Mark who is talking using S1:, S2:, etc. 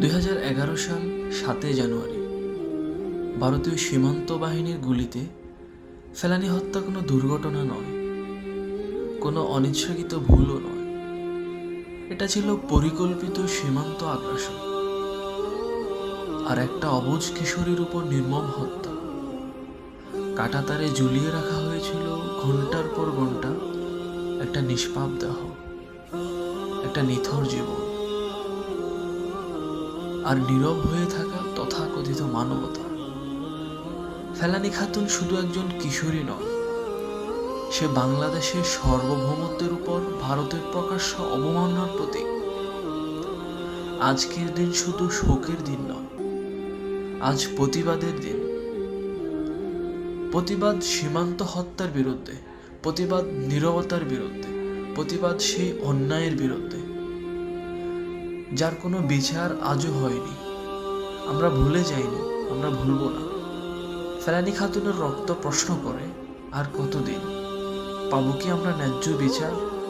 S1: দুই হাজার এগারো সাল সাতই জানুয়ারি। ভারতীয় সীমান্ত বাহিনীর গুলিতে ফেলানি হত্যা কোনো দুর্ঘটনা নয়, কোনো অনিচ্ছাকৃত ভুলও নয়। এটা ছিল পরিকল্পিত সীমান্ত আগ্রাসন আর একটা অবুজ কিশোরীর উপর নির্মম হত্যা। কাটাতারে ঝুলিয়ে রাখা হয়েছিল ঘণ্টার পর ঘণ্টা একটা নিষ্পাপ দেহ, একটা নিথর জীবন। আর নীরব হয়ে থাকা তথাকথিত মানবতা। ফেলানি খাতুন শুধু একজন কিশোরী নয় সে বাংলাদেশের সার্বভৌমত্বের উপর ভারতের প্রকাশ্য অবমাননার প্রতীক। আজকের দিন শুধু শোকের দিন নয়, আজ প্রতিবাদের দিন। প্রতিবাদ সীমান্ত হত্যার বিরুদ্ধে, প্রতিবাদ নীরবতার বিরুদ্ধে, প্রতিবাদ সেই অন্যায়ের বিরুদ্ধে। যার কোনো বিচার আজও হয়নি। আমরা ভুলে যাইনি, আমরা ভুলবো না। ফেলানি খাতুনের রক্ত প্রশ্ন করে, আর কতদিন? পাবো কি আমরা ন্যায্য বিচার?